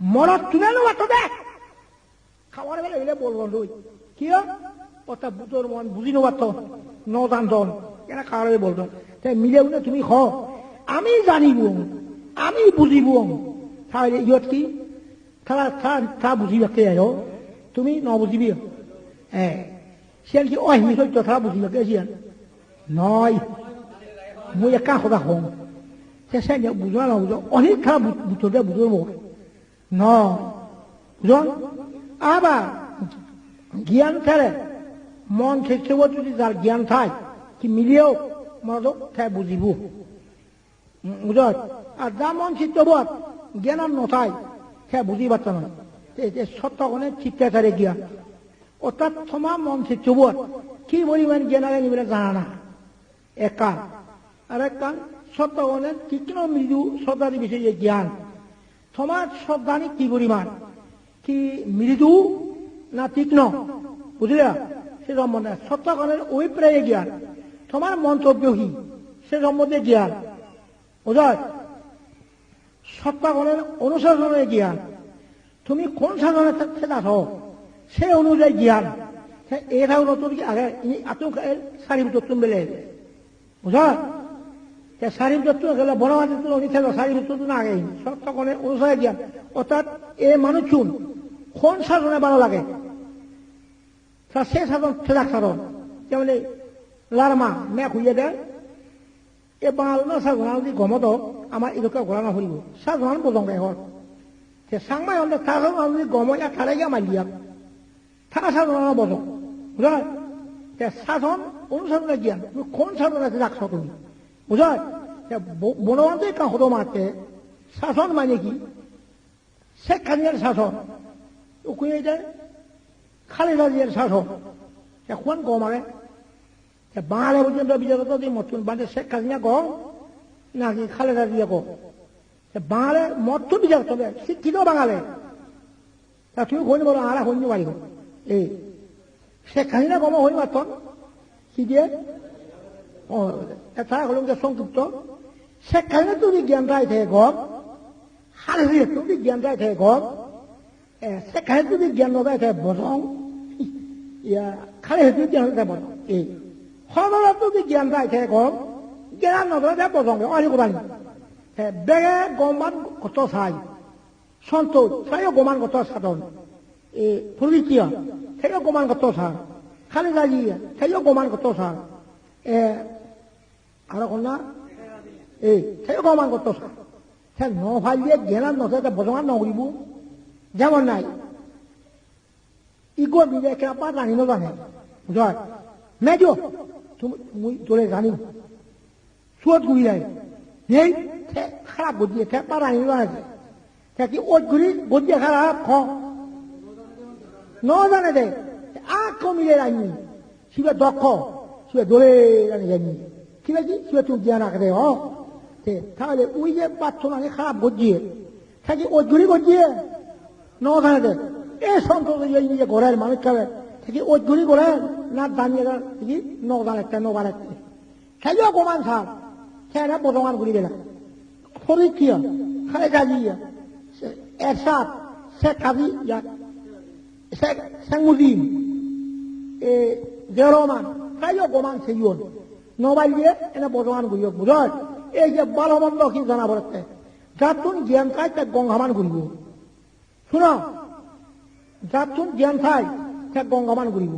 মনত তুলে নেওয়া তো দেখ। খাওয়ার বেলা এলে বলব কি মন বুঝি তো নদান দন কেন খাওয়ার বেলা বলতো? মিলে উঠে তুমি খ আমি জানিব, আমি বুঝিব। তাহলে ইয়ত কি? তারা তা বুঝিবা কে আয় তুমি ন বুঝিবি? হ্যাঁ সিয়ান কি অহিমি সত্য তারা বুঝিবা কে সিয়ান নয়। মই একা কথা হং সে বুঝা না বুঝো, অনেক খারাপ বুঝতে বুঝো মোক ন বুঝন আবার জ্ঞান ফেলে মন থেকেও যদি যার জ্ঞান থাই কি মিলিয়েও মনে তাই বুঝিব বুঝত আর যা মন চিত্তব জ্ঞান আর নথাই সে বুঝি পারত না সত্যকনে চিত্তে তারে জ্ঞান অর্থাৎ থমা মন চিত্তব কি পরিমাণ জ্ঞান আগে নিবে জানা না এক কান আর এক কান সত্যকনে তীক্ষ্ণ মৃদু শ্রদ্ধাদি বিষয়ে জ্ঞান তোমার শ্রদ্ধানি কি পরিমাণ? কি মৃদু না তীক্ষ্ণ? বুঝলে সে সম্বন্ধে সত্যকনের অভিপ্রায়ে জ্ঞান। তোমার কি সে সম্বন্ধে জ্ঞান। বুঝায় সত্যকনের অনুশাসনের জ্ঞান। তুমি কোন সাধনে থাকছে দেখো সে অনুযায়ী জ্ঞান। এটাও নতুন কি আগে আতঙ্ক সারি তত্ত্ব বেলে বুঝা চাৰি বছৰটো গেলে বনোৱা দিনটো অনিছে চাৰি বছৰটো নাগেহি চৰ্তকনে দিয়া অৰ্থাৎ এই মানুহচোন কোন চাজনে বাৰ লাগে? চাজন ফেলাক চাজন তেওঁ বোলে লাৰমা মেক শুয়ে দে এই বাঁহ ন চাহ ঘোঁৰা যদি গমত আমাৰ এইডোকে ঘোঁৰা নহ'লিব চাহ ঘোঁৰা। বজাওঁ গাইহৰ চাংমাই হ'লে চাহ ঘোঁৰা যদি গম ইয়াত থাৰে গিয়া মাৰি দিয়া। থাকা চাহ ঘোঁৰা বজাওঁ বুজাই চাহন অনুচাৰণে তুমি কোন চাহ বনাইছে ডাক্তৰ তুমি? বনবন্ধে কা হতো মারতে, শাসন মানে কি? শেখ হাসিনার শাসন। উকুয়ে যায়? খালেদা জিয়ার শাসন। এখন কম আগে বাঙালি পর্যন্ত বিজেপি তো মতুন বাদে শেখ হাসিনা কো নাকি খালেদা জিয়া কো বাঙালি মত বিচার তবে শিক্ষিত বাঙালি। তা তুমি হইনি বলো, আরা হইনি পারিব এই শেখ হাসিনা কম হই মাতন কি দিয়ে? ও এটা হলো Sekali tu dijantai tegok, hari itu dijantai tegok, eh, sekali tu dijantai tegok bosong, ya, kali itu dijantai tegok bosong, eh, honor tu dijantai tegok, jangan nobel tegok bosong, ya, orang kubani, eh, bege goman kotor sai, sonto, saya goman kotor sadon, eh, puritia, saya goman kotor sai, kali lagi, saya goman kotor sai, eh, ada kena 에이 태가만 것도 없어 태 노팔리에 계란 넣어서 보송한 노구리부 잡았나이 이거 미래 그냥 빠다니 너가네 좋아 매줘 조래 가니 수업 구이야 예 하라 고지에 태 빠다니 너가네 태기 옷 구리 고지에 하라 거 너가네 돼 아코 미래라니 집에 넣고 집에 노래라는 얘기 ခိလကြီးဆွဲထုတ်ပြန်လာကြတယ်ဟော হ তাহলে ওই যে বাচ্চা মানে খারাপ গজিয়ে থাকি ঘুরি গজিয়ে ন জানে দে। এ সন্তোষ নিজে ঘরের মানুষ খাবে থাকি ওই ঘুরি না দাঁড়িয়ে থাকি ন জান একটা ন বার একটা। খাইও কমান সার খেয়ে বদমান ঘুরি গেলা ফরি কি খালে গাজি এরশাদ শেখ কাজী শেখ শেখমুদ্দিন এ জেরমান খাইও কমান সেইন নবাইল দিয়ে এনে বদমান ঘুরিও বুঝয়। এই যে বালমন্দ কি জানা বলতে? যাতুন জ্ঞান খাই তা গঙ্গামান ঘুরিব। শুনো, যাতুন জ্ঞান খাই তা গঙ্গামান ঘুরিব।